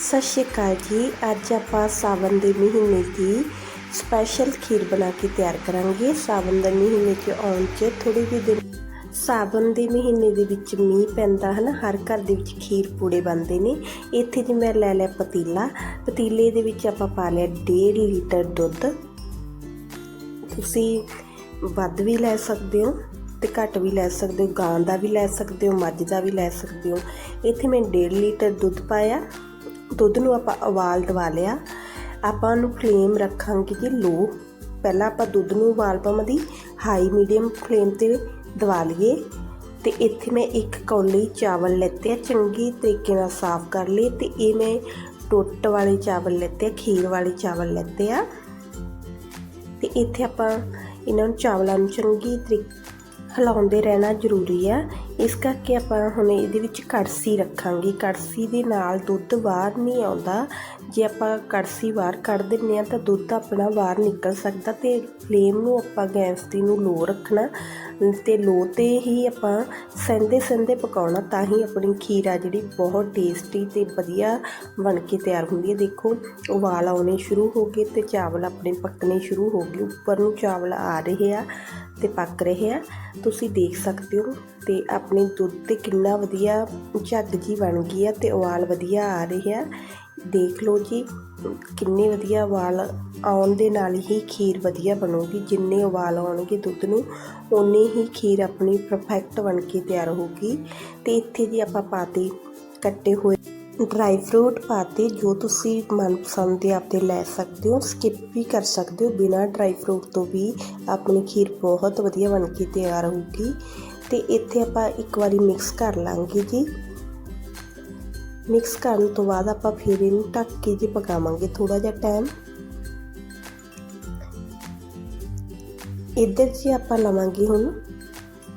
ਸਤਿ ਸ਼੍ਰੀ ਅਕਾਲ ਜੀ। ਅੱਜ ਆਪਾਂ ਸਾਵਨ ਦੇ ਮਹੀਨੇ ਦੀ ਸਪੈਸ਼ਲ ਖੀਰ ਬਣਾ ਕੇ ਤਿਆਰ ਕਰਾਂਗੇ। ਸਾਵਨ ਦੇ ਮਹੀਨੇ 'ਚ ਆਉਣ 'ਚ ਥੋੜੀ ਜਿਹੀ ਦਿਨ ਸਾਵਨ ਦੇ ਮਹੀਨੇ ਦੇ ਵਿੱਚ ਮੀਂਹ ਪੈਂਦਾ ਹੈ ਨਾ ਹਰ ਘਰ ਦੇ ਵਿੱਚ ਖੀਰ ਪੂੜੇ ਬਣਦੇ ਨੇ। ਇੱਥੇ ਜੀ ਮੈਂ ਲੈ ਲਿਆ ਪਤੀਲਾ। ਪਤੀਲੇ ਦੇ ਵਿੱਚ ਆਪਾਂ ਪਾ ਲਿਆ 1.5 ਲੀਟਰ ਦੁੱਧ। ਤੁਸੀਂ ਵੱਧ ਵੀ ਲੈ ਸਕਦੇ ਹੋ ਤੇ ਘੱਟ ਵੀ ਲੈ ਸਕਦੇ ਹੋ, ਗਾਂ ਦਾ ਵੀ ਲੈ ਸਕਦੇ ਹੋ, ਮੱਝ ਦਾ ਵੀ ਲੈ ਸਕਦੇ ਹੋ। ਇੱਥੇ ਮੈਂ 1.5 ਲੀਟਰ ਦੁੱਧ ਪਾਇਆ। ਦੁੱਧ ਨੂੰ ਆਪਾਂ ਉਬਾਲ ਦਵਾ ਲਿਆ। ਆਪਾਂ ਨੂੰ ਫਲੇਮ ਰੱਖਾਂਗੇ ਜੀ ਲੋ ਪਹਿਲਾਂ ਆਪਾਂ ਦੁੱਧ ਨੂੰ ਉਬਾਲ ਪਾਵਾਂ ਦੀ ਹਾਈ ਮੀਡੀਅਮ ਫਲੇਮ ਤੇ ਦਵਾ ਲਈਏ। ਤੇ ਇੱਥੇ ਮੈਂ ਇੱਕ ਕੌਲੀ ਚਾਵਲ ਲੈਤੇ ਆ। ਚੰਗੀ ਤਰੀਕੇ ਨਾਲ ਸਾਫ਼ ਕਰ ਲਏ। ਤੇ ਇਹ ਮੈਂ ਟੁੱਟ ਵਾਲੇ ਚਾਵਲ ਲੈਤੇ ਆ, ਖੀਰ ਵਾਲੇ ਚਾਵਲ ਲੈਤੇ ਆ। ਤੇ ਇੱਥੇ ਆਪਾਂ ਇਹਨਾਂ ਨੂੰ ਚਾਵਲਾਂ ਨੂੰ ਚੰਗੀ ਤਰੀਕੇ ਹਿਲਾਉਂਦੇ ਰਹਿਣਾ ਜ਼ਰੂਰੀ ਆ। ਇਸ ਕਰਕੇ ਆਪਾਂ ਹੁਣ ਇਹਦੇ ਵਿੱਚ ਕੜਸੀ ਰੱਖਾਂਗੇ। ਕੜਸੀ ਦੇ ਨਾਲ ਦੁੱਧ ਬਾਹਰ ਨਹੀਂ ਆਉਂਦਾ। ਜੇ ਆਪਾਂ ਕੜਸੀ ਬਾਹਰ ਕੱਢ ਦਿੰਨੇ ਆ ਤਾਂ ਦੁੱਧ ਆਪਣਾ ਬਾਹਰ ਨਿਕਲ ਸਕਦਾ ਤੇ ਫਲੇਮ ਨੂੰ ਆਪਾਂ ਗੈਸ ਦੀ ਨੂੰ ਲੋ ਰੱਖਣਾ। ਤੇ ਲੋ ਤੇ ਹੀ ਆਪਾਂ ਸਹਿੰਦੇ ਸਹਿੰਦੇ ਪਕਾਉਣਾ ਤਾਂ ਹੀ ਆਪਣੀ ਖੀਰਾ ਜਿਹੜੀ ਬਹੁਤ ਟੇਸਟੀ ਤੇ ਵਧੀਆ ਬਣ ਕੇ ਤਿਆਰ ਹੁੰਦੀ ਹੈ। ਦੇਖੋ, ਉਬਾਲ ਆਉਣੇ ਸ਼ੁਰੂ ਹੋ ਗਏ ਤੇ ਚਾਵਲ ਆਪਣੇ ਪੱਕਣੇ ਸ਼ੁਰੂ ਹੋ ਗਏ। ਉੱਪਰ ਨੂੰ ਚਾਵਲ ਆ ਰਹੇ ਆ ਤੇ ਪੱਕ ਰਹੇ ਆ। ਤੁਸੀਂ ਦੇਖ ਸਕਦੇ ਹੋ ਤੇ ਆਪਣੇ ਦੁੱਧ ਤੇ ਕਿੰਨਾ ਵਧੀਆ ਝੱਗ ਜੀ ਬਣ ਗਈ ਆ ਤੇ ਉਬਾਲ ਵਧੀਆ ਆ ਰਹੇ ਆ। ਦੇਖ ਲਓ ਜੀ, ਕਿੰਨੇ ਵਧੀਆ ਉਬਾਲ ਆਉਣ ਦੇ ਨਾਲ ਹੀ ਖੀਰ ਵਧੀਆ ਬਣੂਗੀ। ਜਿੰਨੇ ਉਬਾਲ ਆਉਣਗੇ ਦੁੱਧ ਨੂੰ, ਓਨੇ ਹੀ ਖੀਰ ਆਪਣੀ ਪਰਫੈਕਟ ਬਣ ਕੇ ਤਿਆਰ ਹੋਊਗੀ। ਤੇ ਇੱਥੇ ਜੀ ਆਪਾਂ ਪਾਤੇ ਕੱਟੇ ਹੋਏ ਡਰਾਈ ਫਰੂਟ ਪਾਤੇ, ਜੋ ਤੁਸੀਂ ਮਨਪਸੰਦ ਦੇ ਆਪਦੇ ਲੈ ਸਕਦੇ ਹੋ ਸਕਿਪ ਵੀ ਕਰ ਸਕਦੇ ਹੋ। ਬਿਨਾ ਡਰਾਈ ਫਰੂਟ ਤੋਂ ਵੀ ਆਪਣੀ ਖੀਰ ਬਹੁਤ ਵਧੀਆ ਬਣ ਕੇ ਤਿਆਰ ਹੋਊਗੀ। ਤੇ ਇੱਥੇ ਆਪਾਂ ਇੱਕ ਵਾਰੀ ਮਿਕਸ ਕਰ ਲਾਂਗੇ ਜੀ। ਮਿਕਸ ਕਰਨ ਤੋਂ ਬਾਅਦ ਆਪਾਂ ਫਿਰ ਇਹਨੂੰ ਢੱਕ ਕੇ ਜੀ ਪਕਾਵਾਂਗੇ ਥੋੜਾ ਜਿਹਾ ਟਾਈਮ ਇੱਧਰ ਜੀ ਆਪਾਂ ਲਵਾਂਗੇ ਹੁਣ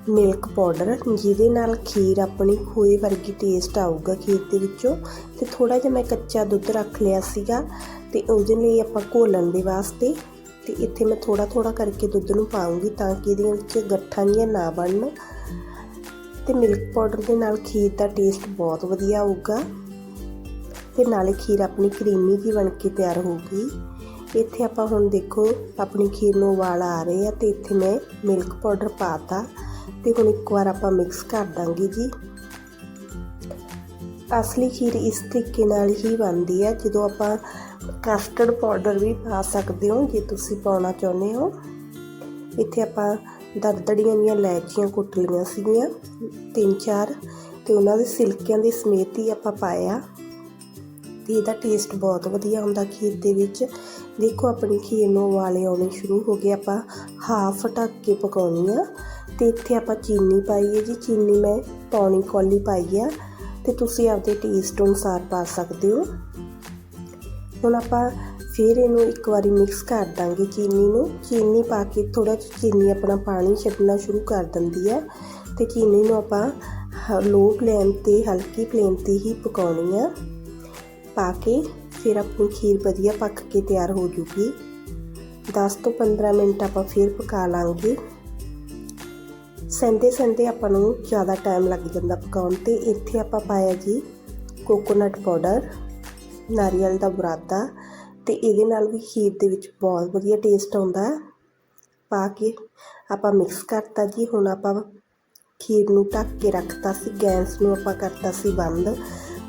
ਮਿਲਕ ਪਾਊਡਰ ਜਿਹਦੇ ਨਾਲ ਖੀਰ ਆਪਣੀ ਖੋਏ ਵਰਗੀ ਟੇਸਟ ਆਊਗਾ ਖੀਰ ਦੇ ਵਿੱਚੋਂ। ਤੇ ਥੋੜਾ ਜਿਹਾ ਮੈਂ ਕੱਚਾ ਦੁੱਧ ਰੱਖ ਲਿਆ ਸੀਗਾ ਤੇ ਉਹਦੇ ਲਈ ਆਪਾਂ ਘੋਲਣ ਦੇ ਵਾਸਤੇ ਤੇ ਇੱਥੇ ਮੈਂ ਥੋੜਾ ਥੋੜਾ ਕਰਕੇ ਦੁੱਧ ਨੂੰ ਪਾਉਂਗੀ ਤਾਂ ਕਿ ਇਹਦੇ ਵਿੱਚ ਗੱਠਾਂ ਜੀਆਂ ਨਾ ਬਣਨ। ਤੇ ਮਿਲਕ ਪਾਊਡਰ ਦੇ ਨਾਲ ਖੀਰ ਦਾ ਟੇਸਟ ਬਹੁਤ ਵਧੀਆ ਆਊਗਾ। ਤੇ ਨਾਲੇ ਖੀਰ ਆਪਣੀ ਕਰੀਮੀ ਜੀ ਬਣ ਕੇ ਤਿਆਰ ਹੋਊਗੀ। ਇੱਥੇ ਆਪਾਂ ਹੁਣ ਦੇਖੋ, ਆਪਣੀ ਖੀਰ ਨੂੰ ਉਬਾਲ ਆ ਰਹੇ ਆ ਤੇ ਇੱਥੇ ਮੈਂ ਮਿਲਕ ਪਾਊਡਰ ਪਾਤਾ। ਤੇ ਹੁਣ ਇੱਕ ਵਾਰ ਆਪਾਂ ਮਿਕਸ ਕਰ ਦਾਂਗੇ ਜੀ। ਅਸਲੀ ਖੀਰ ਇਸ ਤਰੀਕੇ ਨਾਲ ਹੀ ਬਣਦੀ ਹੈ ਜਦੋਂ ਆਪਾਂ ਕਸਟਰਡ ਪਾਊਡਰ ਵੀ ਪਾ ਸਕਦੇ ਹੋ, ਜੇ ਤੁਸੀਂ ਪਾਉਣਾ ਚਾਹੁੰਦੇ ਹੋ। ਇੱਥੇ ਆਪਾਂ ਦਰਦੜੀਆਂ ਦੀਆਂ ਲੈਚੀਆਂ ਕੁੱਟ ਲਈਆਂ ਸੀਗੀਆਂ। ਤਿੰਨ ਚਾਰ ਤੇ ਉਹਨਾਂ ਦੇ ਸਿਲਕਿਆਂ ਦੇ ਸਮੇਤ ਹੀ ਆਪਾਂ ਪਾਇਆ ਤੇ ਇਹਦਾ ਟੇਸਟ ਬਹੁਤ ਵਧੀਆ ਹੁੰਦਾ ਖੀਰ ਦੇ ਵਿੱਚ। ਦੇਖੋ, ਆਪਣੀ ਖੀਰ ਨੂੰ ਉਬਾਲੇ ਆਉਣੇ ਸ਼ੁਰੂ ਹੋ ਗਏ। ਆਪਾਂ ਹਾਫ ਢੱਕ ਕੇ ਪਕਾਉਣੀ ਆ। ਤੇ ਇੱਥੇ ਆਪਾਂ ਚੀਨੀ ਪਾਈ ਹੈ ਜੀ। ਚੀਨੀ ਮੈਂ ਪੌਣੀ ਕੌਲੀ ਪਾਈ ਆ। ਤੇ ਤੁਸੀਂ ਆਪਦੇ ਟੇਸਟ ਅਨੁਸਾਰ ਪਾ ਸਕਦੇ ਹੋ। ਹੁਣ ਆਪਾਂ ਫਿਰ ਇਹਨੂੰ ਇੱਕ ਵਾਰੀ ਮਿਕਸ ਕਰ ਦਾਂਗੇ ਚੀਨੀ ਨੂੰ। ਚੀਨੀ ਪਾ ਕੇ ਥੋੜਾ ਜਿਹਾ ਚੀਨੀ ਆਪਣਾ ਪਾਣੀ ਛੱਡਣਾ ਸ਼ੁਰੂ ਕਰ ਦਿੰਦੀ ਹੈ ਤੇ ਚੀਨੀ ਨੂੰ ਆਪਾਂ ਲੋ ਫਲੇਮ ਤੇ ਹਲਕੀ ਫਲੇਮ ਤੇ ਹੀ ਪਕਾਉਣੀ ਆ। ਪਾ ਕੇ ਫਿਰ ਆਪਣੀ ਖੀਰ ਵਧੀਆ ਪੱਕ ਕੇ ਤਿਆਰ ਹੋ ਜੂਗੀ। 10 ਤੋਂ 15 ਮਿੰਟ ਆਪਾਂ ਫਿਰ ਪਕਾ ਲਾਂਗੇ। ਸੰਦੇ ਸੰਦੇ ਆਪਾਂ ਨੂੰ ਜ਼ਿਆਦਾ ਟਾਈਮ ਲੱਗ ਜਾਂਦਾ ਪਕਾਉਣ ਤੇ। ਇੱਥੇ ਆਪਾਂ ਪਾਇਆ ਜੀ ਕੋਕੋਨਟ ਪਾਊਡਰ ਨਾਰੀਅਲ ਦਾ ਬੁਰਾਦਾ ਤੇ ਇਹਦੇ ਨਾਲ ਵੀ ਖੀਰ ਦੇ ਵਿੱਚ ਬਹੁਤ ਵਧੀਆ ਟੇਸਟ ਆਉਂਦਾ। ਪਾ ਕੇ ਆਪਾਂ ਮਿਕਸ ਕਰਤਾ ਜੀ, ਹੁਣ ਆਪਾਂ ਖੀਰ ਨੂੰ ਢੱਕ ਕੇ ਰੱਖਤਾ ਸੀ, ਗੈਸ ਨੂੰ ਆਪਾਂ ਕਰਤਾ ਸੀ ਬੰਦ।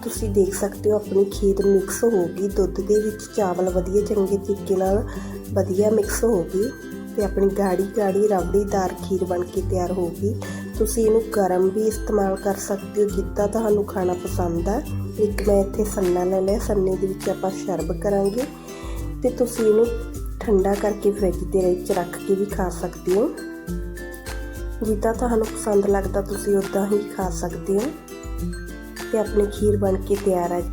ਤੁਸੀਂ ਦੇਖ ਸਕਦੇ ਹੋ ਆਪਣੀ ਖੀਰ ਮਿਕਸ ਹੋ ਗਈ, ਦੁੱਧ ਦੇ ਵਿੱਚ ਚਾਵਲ ਵਧੀਆ ਚੰਗੇ ਤਰੀਕੇ ਨਾਲ ਵਧੀਆ ਮਿਕਸ ਹੋ ਗਈ ਤੇ ਆਪਣੀ ਗਾੜੀ ਗਾੜੀ ਰਬੜੀਦਾਰ ਖੀਰ ਬਣ ਕੇ ਤਿਆਰ ਹੋ ਗਈ। ਤੁਸੀਂ ਇਹਨੂੰ ਗਰਮ ਵੀ ਇਸਤੇਮਾਲ ਕਰ ਸਕਦੇ ਹੋ। ਜਿੱਦਾਂ ਤੁਹਾਨੂੰ ਖਾਣਾ ਪਸੰਦ ਆ। ਇੱਕ ਮੈਂ ਇੱਥੇ ਸੰਨਾ ਲੈ ਲਿਆ। ਸੰਨੇ ਦੇ ਵਿੱਚ ਆਪਾਂ ਸ਼ਰਬ ਕਰਾਂਗੇ ਤੇ ਤੁਸੀਂ ਇਹਨੂੰ ਠੰਡਾ ਕਰਕੇ ਫ੍ਰਿਜ ਦੇ ਵਿੱਚ ਰੱਖ ਕੇ ਵੀ ਖਾ ਸਕਦੇ ਹੋ। ਜਿੱਦਾਂ ਤੁਹਾਨੂੰ ਪਸੰਦ ਲੱਗਦਾ ਤੁਸੀਂ ਉਦਾਂ ਹੀ ਖਾ ਸਕਦੇ ਹੋ। ਤੇ ਆਪਣੀ ਖੀਰ ਬਣ ਕੇ ਤਿਆਰ ਹੈ